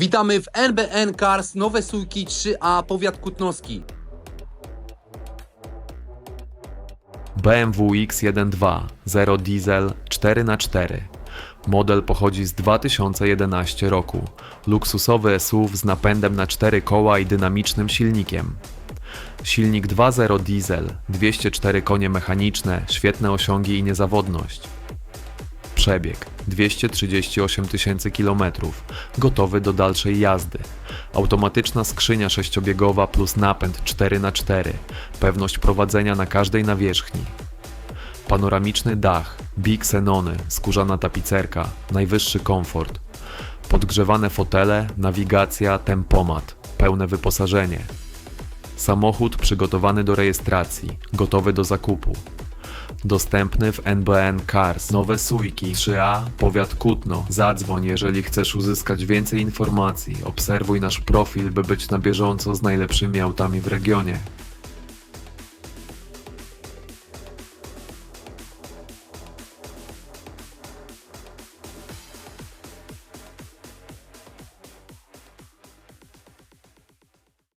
Witamy w NBN Cars Nowe Sójki 3A Powiat Kutnowski. BMW X12 0 diesel 4x4. Model pochodzi z 2011 roku. Luksusowy SUV z napędem na 4 koła i dynamicznym silnikiem. Silnik 2.0 diesel, 204 konie mechaniczne, świetne osiągi i niezawodność. Przebieg 238 tysięcy kilometrów, gotowy do dalszej jazdy. Automatyczna skrzynia sześciobiegowa plus napęd 4x4, pewność prowadzenia na każdej nawierzchni. Panoramiczny dach, bixenony, skórzana tapicerka, najwyższy komfort. Podgrzewane fotele, nawigacja, tempomat, pełne wyposażenie. Samochód przygotowany do rejestracji, gotowy do zakupu. Dostępny w NBN Cars. Nowe Sójki 3A, powiat Kutno. Zadzwoń, jeżeli chcesz uzyskać więcej informacji. Obserwuj nasz profil, by być na bieżąco z najlepszymi autami w regionie.